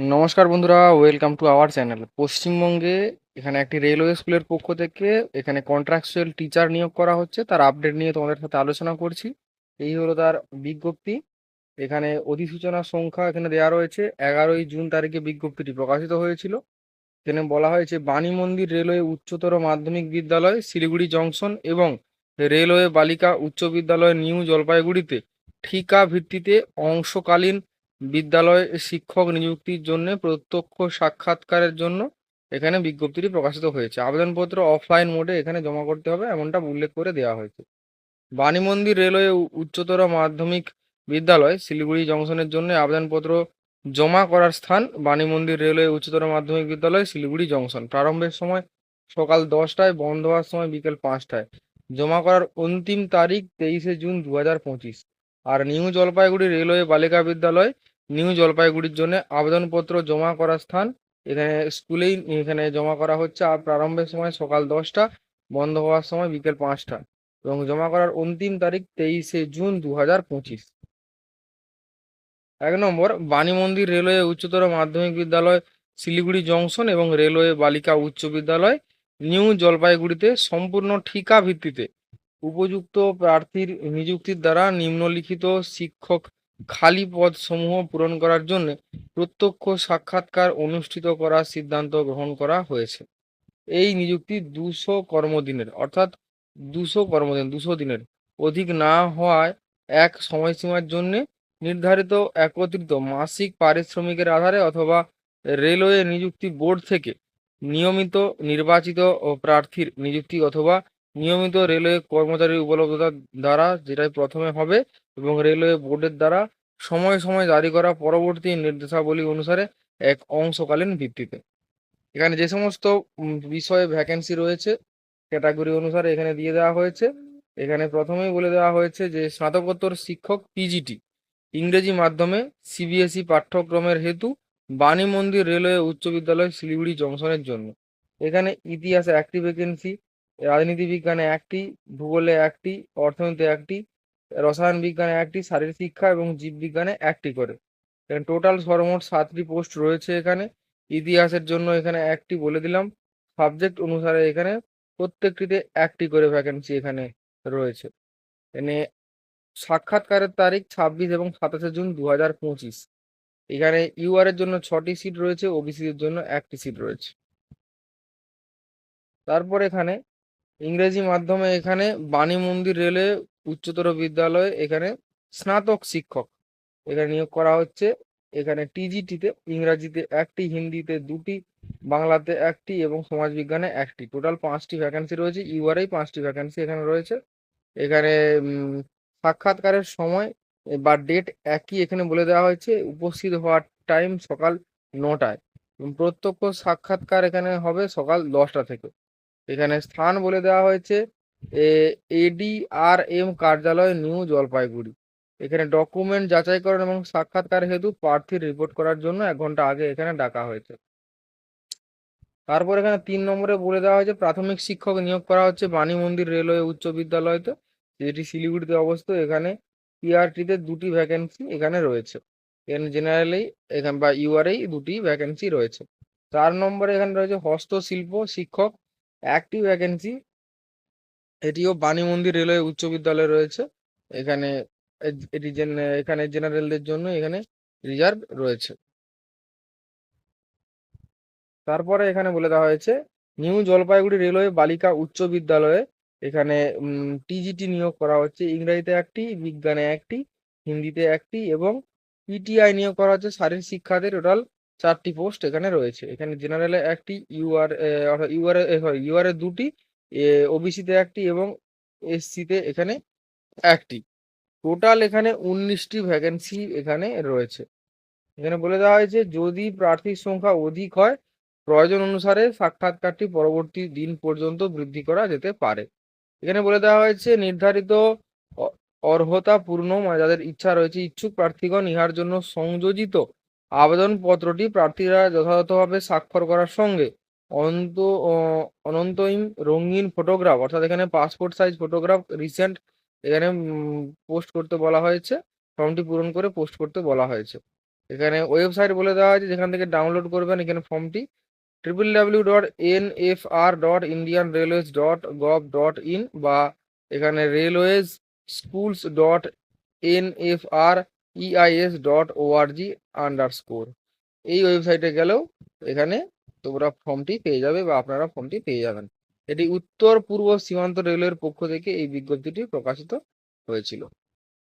নমস্কার বন্ধুরা welcome to our channel পশ্চিমবঙ্গে এখানে একটি রেলওয়ে স্কুলের পক্ষ থেকে এখানে কন্ট্রাকচুয়াল টিচার নিয়োগ করা হচ্ছে। তার আপডেট নিয়ে তোমাদের সাথে আলোচনা করছি। এই হলো তার বিজ্ঞপ্তি। এখানে অধিসূচনা সংখ্যা এখানে দেওয়া রয়েছে। এগারোই জুন তারিখে বিজ্ঞপ্তিটি প্রকাশিত হয়েছিল। এখানে বলা হয়েছে, বাণী মন্দির রেলওয়ে উচ্চতর মাধ্যমিক বিদ্যালয়, শিলিগুড়ি জংশন এবং রেলওয়ে বালিকা উচ্চ বিদ্যালয়, নিউ জলপাইগুড়িতে। ঠিকা ভিত্তিতে অংশকালীন বিদ্যালয় শিক্ষক নিযুক্তির জন্য প্রত্যক্ষ সাক্ষাৎকারের জন্য এখানে বিজ্ঞপ্তিটি প্রকাশিত হয়েছে। আবেদনপত্র অফলাইন মোডে এখানে জমা করতে হবে, এমনটা উল্লেখ করে দেওয়া হয়েছে। বাণী মন্দির রেলওয়ে উচ্চতর মাধ্যমিক বিদ্যালয়, শিলিগুড়ি জংশনের জন্য আবেদনপত্র জমা করার স্থান বাণী মন্দির রেলওয়ে উচ্চতর মাধ্যমিক বিদ্যালয়, শিলিগুড়ি জংশন। প্রারম্ভের সময় সকাল দশটায়, বন্ধ হওয়ার সময় বিকেল পাঁচটায়। জমা করার অন্তিম তারিখ তেইশে জুন দু হাজার পঁচিশ। আর নিউ জলপাইগুড়ি রেলওয়ে বালিকা বিদ্যালয় নিউ জলপাইগুড়ির জন্য আবেদনপত্র জমা করার স্থান। এখানে স্কুলেই এখানে জমা করা হচ্ছে আর প্রারম্ভের সময় সকাল দশটা, বন্ধ হওয়ার সময় বিকেল পাঁচটা এবং জমা করার অন্তিম তারিখ তেইশে জুন দু হাজার পঁচিশ। এক নম্বর, বাণী মন্দির রেলওয়ে উচ্চতর মাধ্যমিক বিদ্যালয়, শিলিগুড়ি জংশন এবং রেলওয়ে বালিকা উচ্চ বিদ্যালয় নিউ জলপাইগুড়িতে সম্পূর্ণ ঠিকা ভিত্তিতে। উপযুক্ত প্রার্থীর নিযুক্তির দ্বারা নিম্নলিখিত শিক্ষক খালি পদ সমূহ পূরণ করার জন্য প্রত্যক্ষ সাক্ষাৎকার অনুষ্ঠিত করার সিদ্ধান্ত গ্রহণ করা হয়েছে। এই নিযুক্তি দুশো কর্মদিনের, অর্থাৎ দুশো কর্মদিন, দুশো দিনের। অধিক না হওয়ায় এক সময়সীমার জন্য নির্ধারিত একত্রিত মাসিক পারিশ্রমিকের আধারে অথবা রেলওয়ে নিযুক্তি বোর্ড থেকে নিয়মিত নির্বাচিত ও প্রার্থীর নিযুক্তি অথবা নিয়মিত রেলওয়ে কর্মচারীর উপলব্ধতার দ্বারা, যেটাই প্রথমে হবে এবং রেলওয়ে বোর্ডের দ্বারা সময় সময় জারি করা পরবর্তী নির্দেশাবলী অনুসারে এক অংশকালীন ভিত্তিতে। এখানে যে সমস্ত বিষয়ে ভ্যাকেন্সি রয়েছে ক্যাটাগরি অনুসারে এখানে দিয়ে দেওয়া হয়েছে। এখানে প্রথমেই বলে দেওয়া হয়েছে যে, স্নাতকোত্তর শিক্ষক পিজিটি ইংরেজি মাধ্যমে সিবিএসই পাঠ্যক্রমের হেতু বাণী মন্দির রেলওয়ে উচ্চ বিদ্যালয় শিলিগুড়ি জংশনের জন্য। এখানে ইতিহাসে একটি ভ্যাকেন্সি রাজনীতি বিজ্ঞানে একটি, ভূগোলে একটি অর্থনীতি একটি রসায়ন বিজ্ঞানে একটি, শারীরিক শিক্ষা এবং জীববিজ্ঞানে একটি করে। এখানে টোটাল সর্বমোট সাতটি পোস্ট রয়েছে এখানে। ইতিহাসের জন্য এখানে একটি বলে দিলাম। সাবজেক্ট অনুসারে এখানে প্রত্যেকটিতে একটি করে ভ্যাকেন্সি এখানে রয়েছে। এখানে সাক্ষাৎকারের তারিখ ছাব্বিশ এবং সাতাশে জুন দু হাজার পঁচিশ। এখানে ইউআর এর জন্য ছটি সিট রয়েছে ওবিসি এর জন্য একটি সিট রয়েছে। তারপর এখানে ইংরেজি মাধ্যমে এখানে বাণী মন্দির রেলে উচ্চতর বিদ্যালয়ে এখানে স্নাতক শিক্ষক। এখানে নিয়োগ করা হচ্ছে। এখানে টিজিটিতে ইংরাজিতে একটি, হিন্দিতে দুটি, বাংলাতে একটি এবং সমাজবিজ্ঞানে একটি। টোটাল পাঁচটি ভ্যাকেন্সি রয়েছে। ইউআরআই পাঁচটি ভ্যাকেন্সি এখানে রয়েছে। এখানে সাক্ষাৎকারের সময় বা ডেট একই এখানে বলে দেওয়া হয়েছে। উপস্থিত হওয়ার টাইম সকাল নটায়। প্রত্যক্ষ সাক্ষাৎকার এখানে হবে সকাল দশটা থেকে। এখানে স্থান বলে দেওয়া হয়েছে। এডিআরএম কার্যালয়, নিউ জলপাইগুড়ি। এখানে ডকুমেন্ট যাচাইকরণ এবং সাক্ষাৎকার হেতু প্রার্থীর রিপোর্ট করার জন্য এক ঘণ্টা আগে এখানে ডাকা হয়েছে। তারপর এখানে তিন নম্বরে বলে দেওয়া হয়েছে, প্রাথমিক শিক্ষক নিয়োগ করা হচ্ছে বাণী মন্দির রেলওয়ে উচ্চ বিদ্যালয়তে। যেটি শিলিগুড়িতে অবস্থিত, এখানে পিআরটিতে দুটি ভ্যাকেন্সি এখানে রয়েছে। এখানে জেনারেলি এখানে বা ইউআরএই দুটি ভ্যাকেন্সি রয়েছে। চার নম্বরে এখানে রয়েছে হস্তশিল্প শিক্ষক, একটি ভ্যাকেন্সি এটিও বাণী মন্দির রেলওয়ে উচ্চ বিদ্যালয় রয়েছে। এখানে এখানে জেনারেলদের জন্য এখানে রিজার্ভ রয়েছে। তারপরে এখানে বলে দেওয়া হয়েছে, নিউ জলপাইগুড়ি রেলওয়ে বালিকা উচ্চ বিদ্যালয়ে এখানে টিজিটি নিয়োগ করা হচ্ছে। ইংরেজিতে একটি, বিজ্ঞানে একটি, হিন্দিতে একটি এবং পিটিআই নিয়োগ করা হচ্ছে। শারীরিক শিক্ষাতে টোটাল চারটি পোস্ট এখানে রয়েছে। এখানে জেনারেলে একটি, ইউআর ইউআর ইউআর দুটি ওবিসিতে একটি এবং এসসিতে এখানে একটি টোটাল এখানে উনিশটি ভ্যাকেন্সি এখানে রয়েছে। এখানে বলে দেওয়া হয়েছে, যদি প্রার্থীর সংখ্যা অধিক হয়, প্রয়োজন অনুসারে সাক্ষাৎকারটি পরবর্তী দিন পর্যন্ত বৃদ্ধি করা যেতে পারে। এখানে বলে দেওয়া হয়েছে, নির্ধারিত অর্হতা পূর্ণ মানে যাদের ইচ্ছা রয়েছে, ইচ্ছুক প্রার্থীগণ ইহার জন্য সংযোজিত আবেদনপত্রটি প্রার্থীরা যথাযথভাবে স্বাক্ষর করার সঙ্গে অন্ত অ- অনন্তইম রঙিন ফটোগ্রাফ অর্থাৎ এখানে পাসপোর্ট সাইজ ফটোগ্রাফ রিসেন্ট এখানে পোস্ট করতে বলা হয়েছে ফর্মটি পূরণ করে পোস্ট করতে বলা হয়েছে। এখানে ওয়েবসাইট বলে দেওয়া হয়েছে যেখান থেকে ডাউনলোড করবেন এখানে ফর্মটি triple W dot N F R dot Indian railways dot gov dot in বা এখানে railways schools dot N F R E I S dot O R G under score এই ওয়েবসাইটে গেলেও এখানে তোমরা ফর্মটি পেয়ে যাবে বা আপনারা ফর্মটি পেয়ে যাবেন। এটি উত্তর পূর্ব সীমান্ত রেলওয়ের পক্ষ থেকে এই বিজ্ঞপ্তিটি প্রকাশিত হয়েছিল।